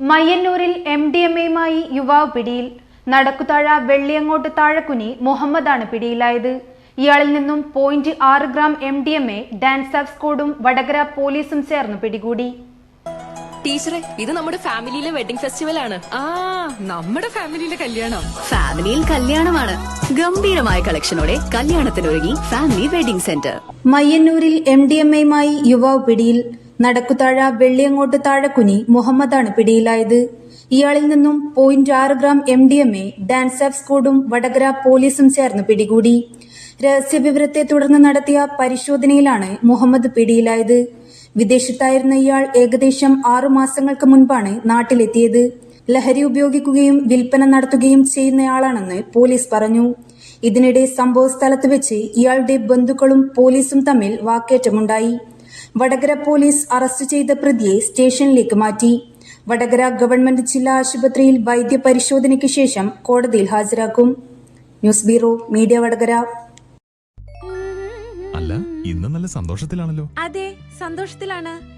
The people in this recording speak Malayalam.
മയ്യന്നൂരിൽ എം ഡി എം എയുമായി യുവാവ് പിടിയിൽ. നടക്കുതാഴ വെള്ളിയങ്ങോട്ട് താഴക്കുനി മുഹമ്മദാണ് പിടിയിലായത്. ഇയാളിൽ നിന്നും പോയിന്റ് ആറ് gram M D M A DANSAF സ്ക്വാഡും വടകര പോലീസും ചേർന്ന് പിടികൂടി. ടീച്ചറെ ഇത് നമ്മുടെ ഫാമിലിയിലെ വെഡിങ് ഫെസ്റ്റിവൽ ആണ് ആ നമ്മുടെ ഫാമിലിയിലെ കല്യാണം. ഫാമിലിയിൽ കല്യാണമാണ്. ഗംഭീരമായ കളക്ഷനോടെ കല്യാണത്തിനൊരുങ്ങി ഫാമിലി വെഡിംഗ് സെന്റർ. മയ്യന്നൂരിൽ എം ഡി എം എയുമായി യുവാവ് പിടിയിൽ. നടക്കുതാഴ വെള്ളിയങ്ങോട്ട് താഴക്കുനി മുഹമ്മദാണ് പിടിയിലായത്. ഇയാളിൽ നിന്നും പോയിന്റ് ആറ് gram M D M A DANSAF സ്ക്വാഡും വടകര പോലീസും ചേർന്ന് പിടികൂടി. രഹസ്യവിവരത്തെ തുടർന്ന് നടത്തിയ പരിശോധനയിലാണ് മുഹമ്മദ് പിടിയിലായത്. വിദേശത്തായിരുന്ന ഇയാൾ ഏകദേശം ആറു മാസങ്ങൾക്ക് മുൻപാണ് നാട്ടിലെത്തിയത്. ലഹരി ഉപയോഗിക്കുകയും വിൽപ്പന നടത്തുകയും ചെയ്യുന്നയാളാണെന്ന് പോലീസ് പറഞ്ഞു. ഇതിനിടെ സംഭവ സ്ഥലത്ത് വെച്ച് ഇയാളുടെ ബന്ധുക്കളും പോലീസും തമ്മിൽ വാക്കേറ്റമുണ്ടായി. വടകര പോലീസ് അറസ്റ്റ് ചെയ്ത പ്രതിയെ സ്റ്റേഷനിലേക്ക് മാറ്റി. വടകര ഗവൺമെന്റ് ജില്ലാ ആശുപത്രിയിൽ വൈദ്യപരിശോധനയ്ക്ക് ശേഷം കോടതിയിൽ ഹാജരാക്കും. News bureau media Vadakara. അല്ല ഇന്ന് നല്ല സന്തോഷത്തിലാണല്ലോ. അതെ സന്തോഷത്തിലാണ്.